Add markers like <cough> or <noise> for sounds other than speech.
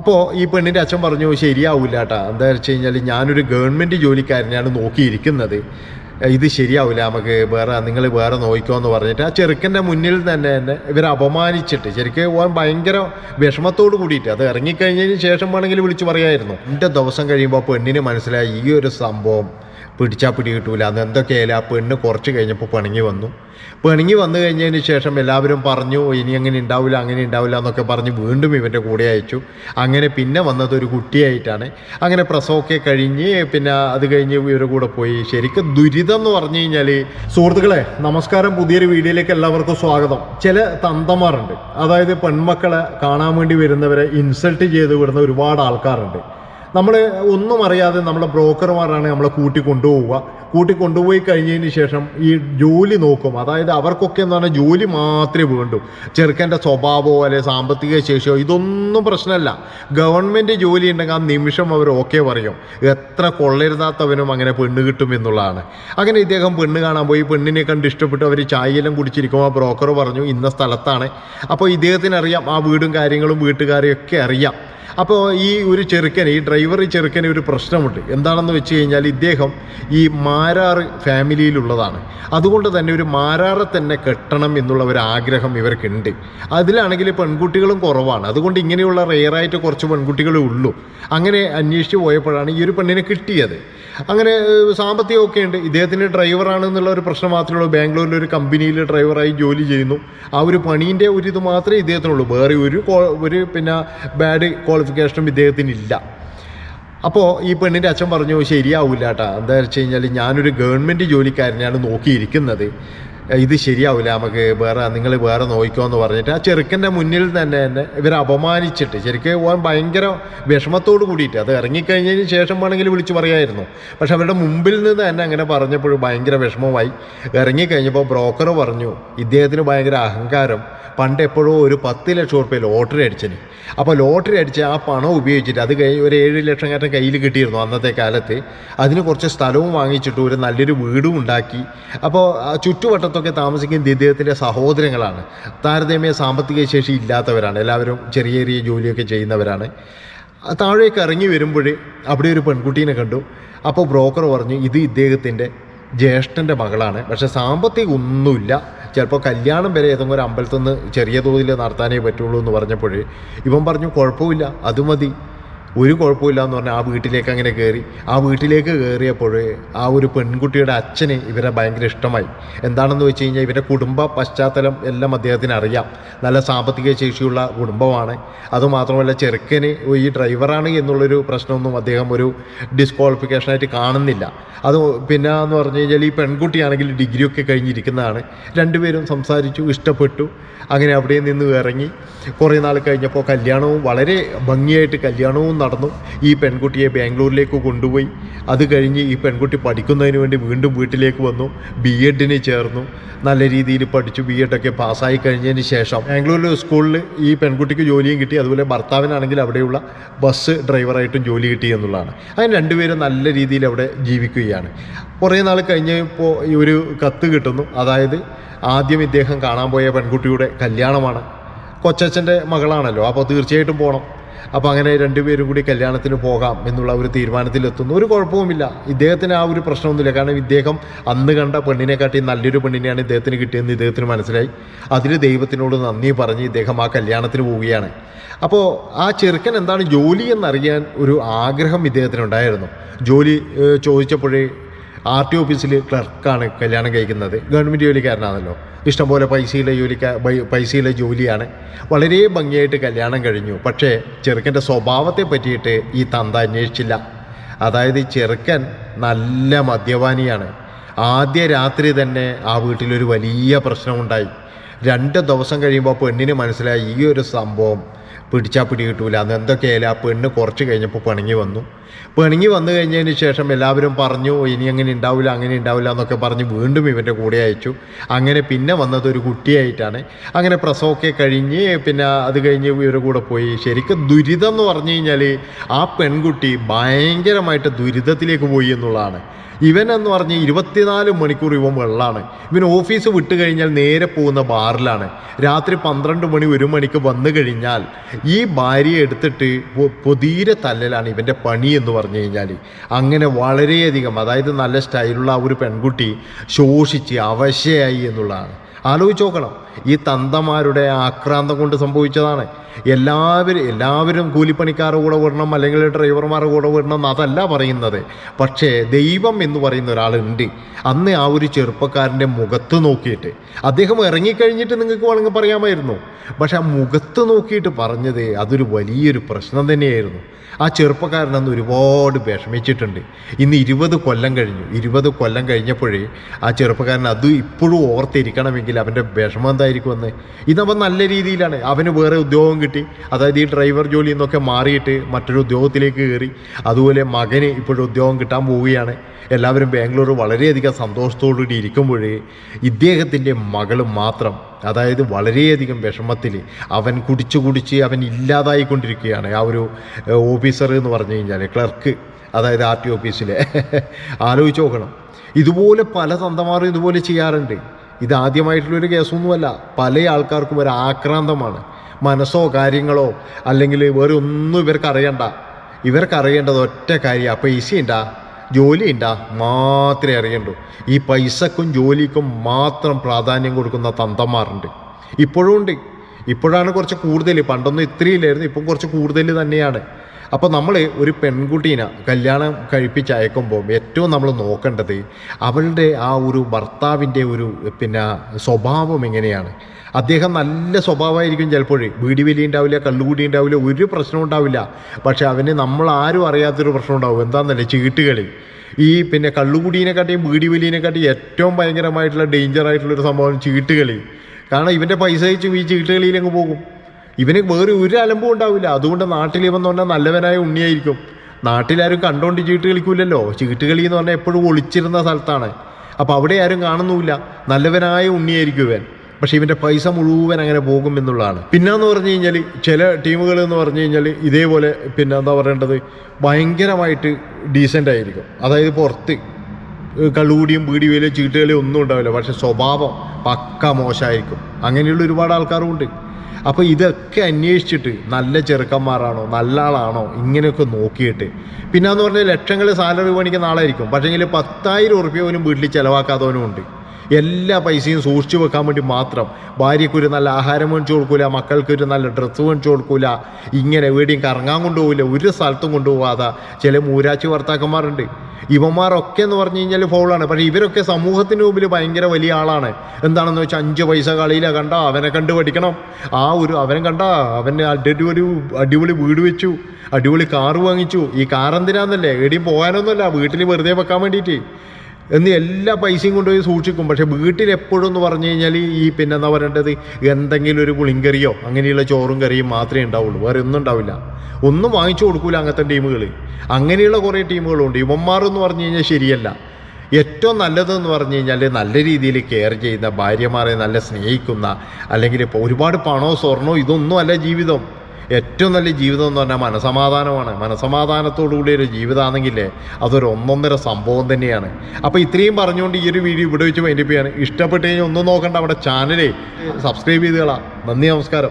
അപ്പോൾ ഈ പെണ്ണിന്റെ അച്ഛൻ പറഞ്ഞു ശരിയാവില്ല കേട്ടോ എന്താ വെച്ച് കഴിഞ്ഞാൽ ഞാനൊരു ഗവൺമെന്റ് ജോലിക്കാരനെയാണ് നോക്കിയിരിക്കുന്നത്. ഇത് ശരിയാവില്ല നമുക്ക് വേറെ നിങ്ങൾ വേറെ നോക്കിക്കോ എന്ന് പറഞ്ഞിട്ട്. ആ ചെറുക്കന്റെ മുന്നിൽ തന്നെ എന്നെ ഇവരെ അപമാനിച്ചിട്ട് ശരിക്കും പോകാൻ ഭയങ്കര വിഷമത്തോട് കൂടിയിട്ട് അത് ഇറങ്ങിക്കഴിഞ്ഞതിന് ശേഷം വേണമെങ്കിൽ വിളിച്ചു പറയായിരുന്നു. എന്റെ ദിവസം കഴിയുമ്പോൾ പെണ്ണിന് മനസ്സിലായി ഈ ഒരു സംഭവം പിടിച്ചാൽ പിടി കിട്ടൂല. അന്ന് എന്തൊക്കെയായാലും ആ പെണ്ണ് കുറച്ച് കഴിഞ്ഞപ്പോൾ പിണങ്ങി വന്നു. പിണങ്ങി വന്നു കഴിഞ്ഞതിന് ശേഷം എല്ലാവരും പറഞ്ഞു ഇനി അങ്ങനെ ഉണ്ടാവില്ല അങ്ങനെ ഉണ്ടാവില്ല എന്നൊക്കെ പറഞ്ഞ് വീണ്ടും ഇവന്റെ കൂടെ അയച്ചു. അങ്ങനെ പിന്നെ വന്നത് ഒരു കുട്ടിയായിട്ടാണ്. അങ്ങനെ പ്രസവമൊക്കെ കഴിഞ്ഞ് പിന്നെ അത് കഴിഞ്ഞ് ഇവരുടെ കൂടെ പോയി. ശരിക്കും ദുരിതം എന്ന് പറഞ്ഞു കഴിഞ്ഞാൽ സുഹൃത്തുക്കളെ നമസ്കാരം പുതിയൊരു വീഡിയോയിലേക്ക് എല്ലാവർക്കും സ്വാഗതം. ചില തന്തമാരുണ്ട്. അതായത് പെൺമക്കളെ കാണാൻ വേണ്ടി വരുന്നവരെ ഇൻസൾട്ട് ചെയ്ത് വിടുന്ന ഒരുപാട് ആൾക്കാരുണ്ട്. നമ്മൾ ഒന്നും അറിയാതെ നമ്മളെ ബ്രോക്കർമാരാണ് നമ്മളെ കൂട്ടി കൊണ്ടുപോവുക കൂട്ടി കൊണ്ടുപോയി കഴിഞ്ഞതിന് ശേഷം ഈ ജോലി നോക്കും. അതായത് അവർക്കൊക്കെ എന്ന് പറഞ്ഞാൽ ജോലി മാത്രമേ വേണ്ടൂ. ചെറുക്കന്റെ സ്വഭാവമോ അല്ലെ സാമ്പത്തിക ശേഷിയോ ഇതൊന്നും പ്രശ്നമല്ല. ഗവൺമെന്റ് ജോലി ഉണ്ടെങ്കിൽ ആ നിമിഷം അവർ ഓക്കെ പറയും. എത്ര കൊള്ളരുതാത്തവനും അങ്ങനെ പെണ്ണ് കിട്ടും എന്നുള്ളതാണ്. അങ്ങനെ ഇദ്ദേഹം പെണ്ണ് കാണാൻ പോയി. പെണ്ണിനെ കണ്ട് ഇഷ്ടപ്പെട്ട് അവർ ചായയെല്ലാം കുടിച്ചിരിക്കുമ്പോൾ ആ ബ്രോക്കർ പറഞ്ഞു ഇന്ന സ്ഥലത്താണ്. അപ്പോൾ ഇദ്ദേഹത്തിന് അറിയാം ആ വീടും കാര്യങ്ങളും വീട്ടുകാരെയൊക്കെ അറിയാം. അപ്പോൾ ഈ ഒരു ചെറുക്കൻ ഈ ഡ്രൈവർ ഈ ചെറുക്കന് ഒരു പ്രശ്നമുണ്ട്. എന്താണെന്ന് വെച്ച് കഴിഞ്ഞാൽ ഇദ്ദേഹം ഈ മാരാറ് ഫാമിലിയിലുള്ളതാണ്. അതുകൊണ്ട് തന്നെ ഒരു മാരാറെ തന്നെ കെട്ടണം എന്നുള്ള ഒരു ആഗ്രഹം ഇവർക്കുണ്ട്. അതിലാണെങ്കിൽ പെൺകുട്ടികളും കുറവാണ്. അതുകൊണ്ട് ഇങ്ങനെയുള്ള റെയറായിട്ട് കുറച്ച് പെൺകുട്ടികളേ ഉള്ളൂ. അങ്ങനെ അന്വേഷിച്ച് പോയപ്പോഴാണ് ഈ ഒരു പെണ്ണിനെ കിട്ടിയത്. അങ്ങനെ സാമ്പത്തികമൊക്കെ ഉണ്ട്. ഇദ്ദേഹത്തിന് ഡ്രൈവറാണെന്നുള്ള ഒരു പ്രശ്നം മാത്രമേ ഉള്ളൂ. ബാംഗ്ലൂരിൽ ഒരു കമ്പനിയിൽ ഡ്രൈവറായി ജോലി ചെയ്യുന്നു. ആ ഒരു പണീന്റെ ഒരു ഇത് മാത്രമേ ഇദ്ദേഹത്തിനുള്ളൂ. വേറെ ഒരു ഒരു പിന്നെ ബാഡ് ക്വാളിഫിക്കേഷനും ഇദ്ദേഹത്തിനില്ല. അപ്പോൾ ഈ പെണ്ണിന്റെ അച്ഛൻ പറഞ്ഞു ശരിയാവില്ല കേട്ടോ എന്താ വെച്ച് കഴിഞ്ഞാൽ ഞാനൊരു ഗവൺമെന്റ് ജോലിക്കാരനെയാണ് നോക്കിയിരിക്കുന്നത്. ഇത് ശരിയാവില്ല നമുക്ക് വേറെ നിങ്ങൾ വേറെ നോക്കിക്കോ എന്ന് പറഞ്ഞിട്ട് ആ ചെറുക്കന്റെ മുന്നിൽ തന്നെ തന്നെ ഇവരെ അപമാനിച്ചിട്ട് ശരിക്കും പോകാൻ ഭയങ്കര വിഷമത്തോട് കൂടിയിട്ട് അത് ഇറങ്ങിക്കഴിഞ്ഞതിന് ശേഷം വേണമെങ്കിൽ വിളിച്ചു പറയായിരുന്നു. പക്ഷെ അവരുടെ മുമ്പിൽ നിന്ന് തന്നെ അങ്ങനെ പറഞ്ഞപ്പോൾ ഭയങ്കര വിഷമമായി. ഇറങ്ങിക്കഴിഞ്ഞപ്പോൾ ബ്രോക്കർ പറഞ്ഞു ഇദ്ദേഹത്തിന് ഭയങ്കര അഹങ്കാരം. പണ്ട് എപ്പോഴോ ഒരു പത്ത് ലക്ഷം റുപ്യ ലോട്ടറി അടിച്ചിന്. അപ്പോൾ ലോട്ടറി അടിച്ച് ആ പണം ഉപയോഗിച്ചിട്ട് അത് കഴിഞ്ഞ് ഒരു ഏഴ് ലക്ഷം കാറ്റം കയ്യിൽ കിട്ടിയിരുന്നു അന്നത്തെ കാലത്ത്. അതിന് കുറച്ച് സ്ഥലവും വാങ്ങിച്ചിട്ട് ഒരു നല്ലൊരു വീടും ഉണ്ടാക്കി. അപ്പോൾ ആ ചുറ്റുവട്ടത്തൊക്കെ താമസിക്കുന്ന ഇദ്ദേഹത്തിന്റെ സഹോദരങ്ങളാണ്. താരതമ്യ സാമ്പത്തിക ശേഷി ഇല്ലാത്തവരാണ്. എല്ലാവരും ചെറിയ ചെറിയ ജോലിയൊക്കെ ചെയ്യുന്നവരാണ്. താഴേക്ക് ഇറങ്ങി വരുമ്പോൾ അവിടെ ഒരു പെൺകുട്ടീനെ കണ്ടു. അപ്പോൾ ബ്രോക്കർ പറഞ്ഞു ഇത് ഇദ്ദേഹത്തിന്റെ ജ്യേഷ്ഠന്റെ മകളാണ്. പക്ഷേ സാമ്പത്തികം ഒന്നുമില്ല. ചിലപ്പോൾ കല്യാണം വരെ ഏതെങ്കിലും ഒരു അമ്പലത്തിൽ നിന്ന് ചെറിയ തോതിൽ നടത്താനേ പറ്റുള്ളൂ എന്ന് പറഞ്ഞപ്പോൾ ഇവൻ പറഞ്ഞു കുഴപ്പമില്ല. അത് മതി. ഒരു കുഴപ്പമില്ല എന്ന് പറഞ്ഞാൽ ആ വീട്ടിലേക്ക് അങ്ങനെ കയറി ആ വീട്ടിലേക്ക് കയറിയപ്പോൾ ആ ഒരു പെൺകുട്ടിയുടെ അച്ഛന് ഇവരെ ഭയങ്കര ഇഷ്ടമായി. എന്താണെന്ന് വെച്ച് കഴിഞ്ഞാൽ ഇവരുടെ കുടുംബ പശ്ചാത്തലം എല്ലാം അദ്ദേഹത്തിന് അറിയാം. നല്ല സാമ്പത്തിക ശേഷിയുള്ള കുടുംബമാണ്. അതുമാത്രമല്ല ചെറുക്കന് ഈ ഡ്രൈവറാണ് എന്നുള്ളൊരു പ്രശ്നമൊന്നും അദ്ദേഹം ഒരു ഡിസ്ക്വാളിഫിക്കേഷനായിട്ട് കാണുന്നില്ല. അത് പിന്നെ എന്ന് പറഞ്ഞു കഴിഞ്ഞാൽ ഈ പെൺകുട്ടിയാണെങ്കിൽ ഡിഗ്രിയൊക്കെ കഴിഞ്ഞിരിക്കുന്നതാണ്. രണ്ടുപേരും സംസാരിച്ചു ഇഷ്ടപ്പെട്ടു. അങ്ങനെ അവിടെ നിന്ന് ഇറങ്ങി. കുറേ നാൾ കഴിഞ്ഞപ്പോൾ കല്യാണവും വളരെ ഭംഗിയായിട്ട് കല്യാണവും നടന്നു. ഈ പെൺകുട്ടിയെ ബാംഗ്ലൂരിലേക്ക് കൊണ്ടുപോയി. അത് കഴിഞ്ഞ് ഈ പെൺകുട്ടി പഠിക്കുന്നതിന് വേണ്ടി വീണ്ടും വീട്ടിലേക്ക് വന്നു. ബി എഡിന് ചേർന്നു. നല്ല രീതിയിൽ പഠിച്ചു. ബി എഡൊക്കെ പാസ്സായി കഴിഞ്ഞതിന് ശേഷം ബാംഗ്ലൂരിലെ സ്കൂളിൽ ഈ പെൺകുട്ടിക്ക് ജോലിയും കിട്ടി. അതുപോലെ ഭർത്താവിനാണെങ്കിൽ അവിടെയുള്ള ബസ് ഡ്രൈവറായിട്ടും ജോലി കിട്ടി എന്നുള്ളതാണ്. അങ്ങനെ രണ്ടുപേരും നല്ല രീതിയിൽ അവിടെ ജീവിക്കുകയാണ്. കുറേ നാൾ കഴിഞ്ഞപ്പോൾ ഒരു കത്ത് കിട്ടുന്നു. അതായത് ആദ്യം ഇദ്ദേഹം കാണാൻ പോയ പെൺകുട്ടിയുടെ കല്യാണമാണ്. കൊച്ചച്ഛന്റെ മകളാണല്ലോ. അപ്പോൾ തീർച്ചയായിട്ടും പോകണം അപ്പോൾ അങ്ങനെ രണ്ടുപേരും കൂടി കല്യാണത്തിന് പോകാം എന്നുള്ള ഒരു തീരുമാനത്തിലെത്തുന്നു. ഒരു കുഴപ്പവുമില്ല. ഇദ്ദേഹത്തിന് ആ ഒരു പ്രശ്നമൊന്നുമില്ല. കാരണം ഇദ്ദേഹം അന്ന് കണ്ട പെണ്ണിനെക്കാട്ടി നല്ലൊരു പെണ്ണിനെയാണ് ഇദ്ദേഹത്തിന് കിട്ടിയെന്ന് ഇദ്ദേഹത്തിന് മനസ്സിലായി. അതിന് ദൈവത്തിനോട് നന്ദി പറഞ്ഞ് ഇദ്ദേഹം ആ കല്യാണത്തിന് പോവുകയാണ്. അപ്പോൾ ആ ചെറുക്കൻ എന്താണ് ജോലി എന്നറിയാൻ ഒരു ആഗ്രഹം ഇദ്ദേഹത്തിനുണ്ടായിരുന്നു. ജോലി ചോദിച്ചപ്പോഴേ ആർ ടി ഓഫീസിൽ ക്ലർക്കാണ് കല്യാണം കഴിക്കുന്നത്. ഗവൺമെന്റ് ജോലിക്കാരനാണല്ലോ. ഇഷ്ടംപോലെ പൈസയിലെ ജോലിക്കാ പൈസയിലെ ജോലിയാണ്. വളരെ ഭംഗിയായിട്ട് കല്യാണം കഴിഞ്ഞു. പക്ഷേ ചെറുക്കന്റെ സ്വഭാവത്തെ പറ്റിയിട്ട് ഈ തന്ത അന്വേഷിച്ചില്ല. അതായത് ചെറുക്കൻ നല്ല മദ്യപാനിയാണ്. ആദ്യ രാത്രി തന്നെ ആ വീട്ടിലൊരു വലിയ പ്രശ്നമുണ്ടായി. രണ്ട് ദിവസം കഴിയുമ്പോൾ പെണ്ണിന് മനസ്സിലായി ഈ ഒരു സംഭവം പിടിച്ചാൽ പിടി കിട്ടൂല. അന്ന് എന്തൊക്കെയായാലും ആ പെണ്ണ് കുറച്ച് കഴിഞ്ഞപ്പോൾ പിണങ്ങി വന്നു. പിണങ്ങി വന്നു കഴിഞ്ഞതിന് ശേഷം എല്ലാവരും പറഞ്ഞു ഇനി അങ്ങനെ ഉണ്ടാവില്ല അങ്ങനെ ഉണ്ടാവില്ല എന്നൊക്കെ പറഞ്ഞ് വീണ്ടും ഇവന്റെ കൂടെ അയച്ചു. അങ്ങനെ പിന്നെ വന്നത് ഒരു കുട്ടിയായിട്ടാണ്. അങ്ങനെ പ്രസവമൊക്കെ കഴിഞ്ഞ് പിന്നെ അത് കഴിഞ്ഞ് ഇവരുടെ കൂടെ പോയി. ശരിക്കും ദുരിതം എന്ന് പറഞ്ഞു കഴിഞ്ഞാൽ ആ പെൺകുട്ടി ഭയങ്കരമായിട്ട് ദുരിതത്തിലേക്ക് പോയി എന്നുള്ളതാണ്. ഇവൻ എന്ന് പറഞ്ഞ് ഇരുപത്തിനാല് മണിക്കൂർ ഇവൻ വെള്ളമാണ് ഇവൻ ഓഫീസ് വിട്ട് കഴിഞ്ഞാൽ നേരെ പോകുന്ന ബാറിലാണ്. രാത്രി പന്ത്രണ്ട് മണി ഒരു മണിക്ക് വന്നു കഴിഞ്ഞാൽ ഈ ഭാര്യയെ എടുത്തിട്ട് പൊതീരെ തല്ലലാണ് ഇവന്റെ പണി എന്ന് പറഞ്ഞു കഴിഞ്ഞാൽ അങ്ങനെ വളരെയധികം അതായത് നല്ല സ്റ്റൈലുള്ള ആ ഒരു പെൺകുട്ടി ശോഷിച്ച് അവശയായി എന്നുള്ളതാണ്. ആലോചിച്ച് നോക്കണം. ഈ തന്തമാരുടെ ആക്രാന്തം കൊണ്ട് സംഭവിച്ചതാണ്. എല്ലാവരും എല്ലാവരും കൂലിപ്പണിക്കാരുടെ കൂടെ വിടണം അല്ലെങ്കിൽ ഡ്രൈവർമാരുടെ കൂടെ വിടണം എന്നതല്ല പറയുന്നത്. പക്ഷേ ദൈവം എന്ന് പറയുന്ന ഒരാളുണ്ട്. അന്ന് ആ ഒരു ചെറുപ്പക്കാരന്റെ മുഖത്ത് നോക്കിയിട്ട്. അദ്ദേഹം ഇറങ്ങിക്കഴിഞ്ഞിട്ട് നിങ്ങൾക്ക് വേണമെങ്കിൽ പറയാമായിരുന്നു. പക്ഷെ ആ മുഖത്ത് നോക്കിയിട്ട് പറഞ്ഞത് അതൊരു വലിയൊരു പ്രശ്നം തന്നെയായിരുന്നു. ആ ചെറുപ്പക്കാരൻ അന്ന് ഒരുപാട് വിഷമിച്ചിട്ടുണ്ട്. ഇന്ന് ഇരുപത് കൊല്ലം കഴിഞ്ഞു. ഇരുപത് കൊല്ലം കഴിഞ്ഞപ്പോഴേ ആ ചെറുപ്പക്കാരൻ അത് ഇപ്പോഴും ഓർത്തിരിക്കണമെങ്കിൽ അവന്റെ വിഷമം എന്തായിരിക്കുമെന്ന് ഇതവൻ നല്ല രീതിയിലാണ്. അവന് വേറെ ഉദ്യോഗം കിട്ടി. അതായത് ഈ ഡ്രൈവർ ജോലി എന്നൊക്കെ മാറിയിട്ട് മറ്റൊരു ഉദ്യോഗത്തിലേക്ക് കയറി. അതുപോലെ മകന് ഇപ്പോഴും ഉദ്യോഗം കിട്ടാൻ പോവുകയാണ്. എല്ലാവരും ബാംഗ്ലൂർ വളരെയധികം സന്തോഷത്തോടുകൂടി ഇരിക്കുമ്പോഴേ ഇദ്ദേഹത്തിന്റെ മകൾ മാത്രം അതായത് വളരെയധികം വിഷമത്തിൽ അവൻ കുടിച്ച് കുടിച്ച് അവൻ ഇല്ലാതായിക്കൊണ്ടിരിക്കുകയാണ്. ആ ഒരു ഓഫീസർ എന്ന് പറഞ്ഞു കഴിഞ്ഞാൽ ക്ലർക്ക് അതായത് ആർ ടി ഓഫീസിലെ. <laughs> ആലോചിച്ച് നോക്കണം. ഇതുപോലെ പല തന്തമാരും ഇതുപോലെ ചെയ്യാറുണ്ട്. ഇത് ആദ്യമായിട്ടുള്ളൊരു കേസൊന്നുമല്ല. പല ആൾക്കാർക്കും ഒരു ആക്രാന്തമാണ്. മനസ്സോ കാര്യങ്ങളോ അല്ലെങ്കിൽ വേറെ ഒന്നും ഇവർക്ക് അറിയണ്ട ഇവർക്ക് അറിയേണ്ടത് ഒറ്റ കാര്യം. പൈസ ഉണ്ടാ ജോലി ഉണ്ടാ മാത്രമേ അറിയണ്ടൂ. ഈ പൈസക്കും ജോലിക്കും മാത്രം പ്രാധാന്യം കൊടുക്കുന്ന തന്തന്മാരുണ്ട് ഇപ്പോഴും ഉണ്ട്. ഇപ്പോഴാണ് കുറച്ച് കൂടുതൽ. പണ്ടൊന്നും ഇത്രയില്ലായിരുന്നു ഇപ്പം കുറച്ച് കൂടുതൽ തന്നെയാണ്. അപ്പോൾ നമ്മൾ ഒരു പെൺകുട്ടീനെ കല്യാണം കഴിപ്പിച്ച് അയക്കുമ്പോൾ ഏറ്റവും നമ്മൾ നോക്കേണ്ടത് അവളുടെ ആ ഒരു ഭർത്താവിന്റെ ഒരു പിന്നെ സ്വഭാവം എങ്ങനെയാണ്? അദ്ദേഹം നല്ല സ്വഭാവമായിരിക്കും ചിലപ്പോൾ വീടി വലി ഉണ്ടാവില്ല കള്ളുകൂടി ഉണ്ടാവില്ല ഒരു പ്രശ്നവും ഉണ്ടാവില്ല. പക്ഷേ അവന് നമ്മൾ ആരും അറിയാത്തൊരു പ്രശ്നം ഉണ്ടാവും. എന്താണെന്നല്ലേ ചീട്ടുകളി. ഈ പിന്നെ കള്ളുകുടീനെക്കാട്ടിയും വീടി വലിയതിനെക്കാട്ടിയും ഏറ്റവും ഭയങ്കരമായിട്ടുള്ള ഡേഞ്ചറായിട്ടുള്ളൊരു സംഭവം ചീട്ടുകളി. കാരണം ഇവന്റെ പൈസ വെച്ചും ഈ ചീട്ടുകളിയിലങ്ങ് പോകും. ഇവന് വേറെ ഒരു അലമ്പും ഉണ്ടാവില്ല. അതുകൊണ്ട് നാട്ടിൽ ഇവൻ എന്ന് പറഞ്ഞാൽ നല്ലവനായ ഉണ്ണിയായിരിക്കും. നാട്ടിലാരും കണ്ടോണ്ട് ചീട്ട് കളിക്കൂലല്ലോ. ചീട്ട് കളി എന്ന് പറഞ്ഞാൽ എപ്പോഴും ഒളിച്ചിരുന്ന സ്ഥലത്താണ്. അപ്പോൾ അവിടെ ആരും കാണുന്നുമില്ല. നല്ലവനായ ഉണ്ണിയായിരിക്കും ഇവൻ. പക്ഷേ ഇവന്റെ പൈസ മുഴുവൻ അങ്ങനെ പോകും എന്നുള്ളതാണ്. പിന്നെന്ന് പറഞ്ഞു കഴിഞ്ഞാൽ ചില ടീമുകൾ എന്ന് പറഞ്ഞു കഴിഞ്ഞാൽ ഇതേപോലെ പിന്നെ എന്താ പറയേണ്ടത്? ഭയങ്കരമായിട്ട് ഡീസന്റ് ആയിരിക്കും. അതായത് പുറത്ത് കള്ളുകൂടിയും ബീഡി വേലയും ചീട്ടുകളിയും ഒന്നും ഉണ്ടാവില്ല. പക്ഷെ സ്വഭാവം പക്ക മോശമായിരിക്കും. അങ്ങനെയുള്ള ഒരുപാട് ആൾക്കാരും ഉണ്ട് അപ്പോൾ ഇതൊക്കെ അന്വേഷിച്ചിട്ട് നല്ല ചെറുക്കന്മാരാണോ നല്ല ആളാണോ ഇങ്ങനെയൊക്കെ നോക്കിയിട്ട്. പിന്നെ എന്ന് പറഞ്ഞാൽ ലക്ഷങ്ങൾ സാലറി മേടിക്കുന്ന ആളായിരിക്കും. പക്ഷേങ്കിൽ പത്തായിരം ഉറുപ്പ്യ പോലും വീട്ടിൽ ചിലവാക്കാത്തവനും ഉണ്ട്. എല്ലാ പൈസയും സൂക്ഷിച്ചു വെക്കാൻ വേണ്ടി മാത്രം. ഭാര്യയ്ക്കൊരു നല്ല ആഹാരം മേടിച്ചു കൊടുക്കൂല മക്കൾക്കൊരു നല്ല ഡ്രസ്സ് മേടിച്ചു കൊടുക്കൂല ഇങ്ങനെ എവിടെയും കറങ്ങാൻ കൊണ്ടുപോകില്ല ഒരു സ്ഥലത്തും കൊണ്ടുപോകാതെ ചില മൂരാച്ചി ഭർത്താക്കന്മാരുണ്ട്. ഇവന്മാരൊക്കെ എന്ന് പറഞ്ഞു കഴിഞ്ഞാൽ ഫൗളാണ് പക്ഷേ ഇവരൊക്കെ സമൂഹത്തിന് മുമ്പിൽ ഭയങ്കര വലിയ ആളാണ്. എന്താണെന്ന് വെച്ചാൽ അഞ്ച് പൈസ കളിയില കണ്ട അവനെ കണ്ട് പഠിക്കണം ആ ഒരു അവനെ കണ്ട അവന് അടിപൊളി അടിപൊളി വീട് വെച്ചു അടിപൊളി കാറ് വാങ്ങിച്ചു. ഈ കാർ എന്തിനാന്നല്ലേ? എവിടെയും പോകാനൊന്നുമല്ല വീട്ടിൽ വെറുതെ വെക്കാൻ വേണ്ടിയിട്ട്. എന്ന് എല്ലാ പൈസയും കൊണ്ടുപോയി സൂക്ഷിക്കും. പക്ഷേ വീട്ടിൽ എപ്പോഴും എന്ന് പറഞ്ഞു കഴിഞ്ഞാൽ ഈ പിന്നെ എന്താ പറയേണ്ടത്? എന്തെങ്കിലും ഒരു പുളിങ്കറിയോ അങ്ങനെയുള്ള ചോറും കറിയും മാത്രമേ ഉണ്ടാവുള്ളൂ. വേറെ ഒന്നും ഉണ്ടാവില്ല. ഒന്നും വാങ്ങിച്ചു കൊടുക്കൂല അങ്ങനത്തെ ടീമുകൾ. അങ്ങനെയുള്ള കുറേ ടീമുകളുണ്ട്. എന്ന് പറഞ്ഞു കഴിഞ്ഞാൽ ശരിയല്ല. ഏറ്റവും നല്ലതെന്ന് പറഞ്ഞു കഴിഞ്ഞാൽ നല്ല രീതിയിൽ കെയർ ചെയ്യുന്ന ഭാര്യമാരെ നല്ല സ്നേഹിക്കുന്ന അല്ലെങ്കിൽ ഇപ്പോൾ ഒരുപാട് പണമോ സ്വർണമോ ഇതൊന്നും അല്ല ജീവിതം. ഏറ്റവും നല്ല ജീവിതം എന്ന് പറഞ്ഞാൽ മനസമാധാനമാണ്. മനസമാധാനത്തോടുകൂടി ഒരു ജീവിതമാണെങ്കിലേ അതൊരു ഒന്നൊന്നര സംഭവം തന്നെയാണ്. അപ്പോൾ ഇത്രയും പറഞ്ഞുകൊണ്ട് ഈ ഒരു വീഡിയോ ഇവിടെ വെച്ച് വേണ്ടിപ്പോയാണ് ചെയ്യാണ് ഇഷ്ടപ്പെട്ട് കഴിഞ്ഞാൽ ഒന്നും നോക്കണ്ട. നമ്മുടെ ചാനലേ സബ്സ്ക്രൈബ് ചെയ്തുകളാം നന്ദി നമസ്കാരം.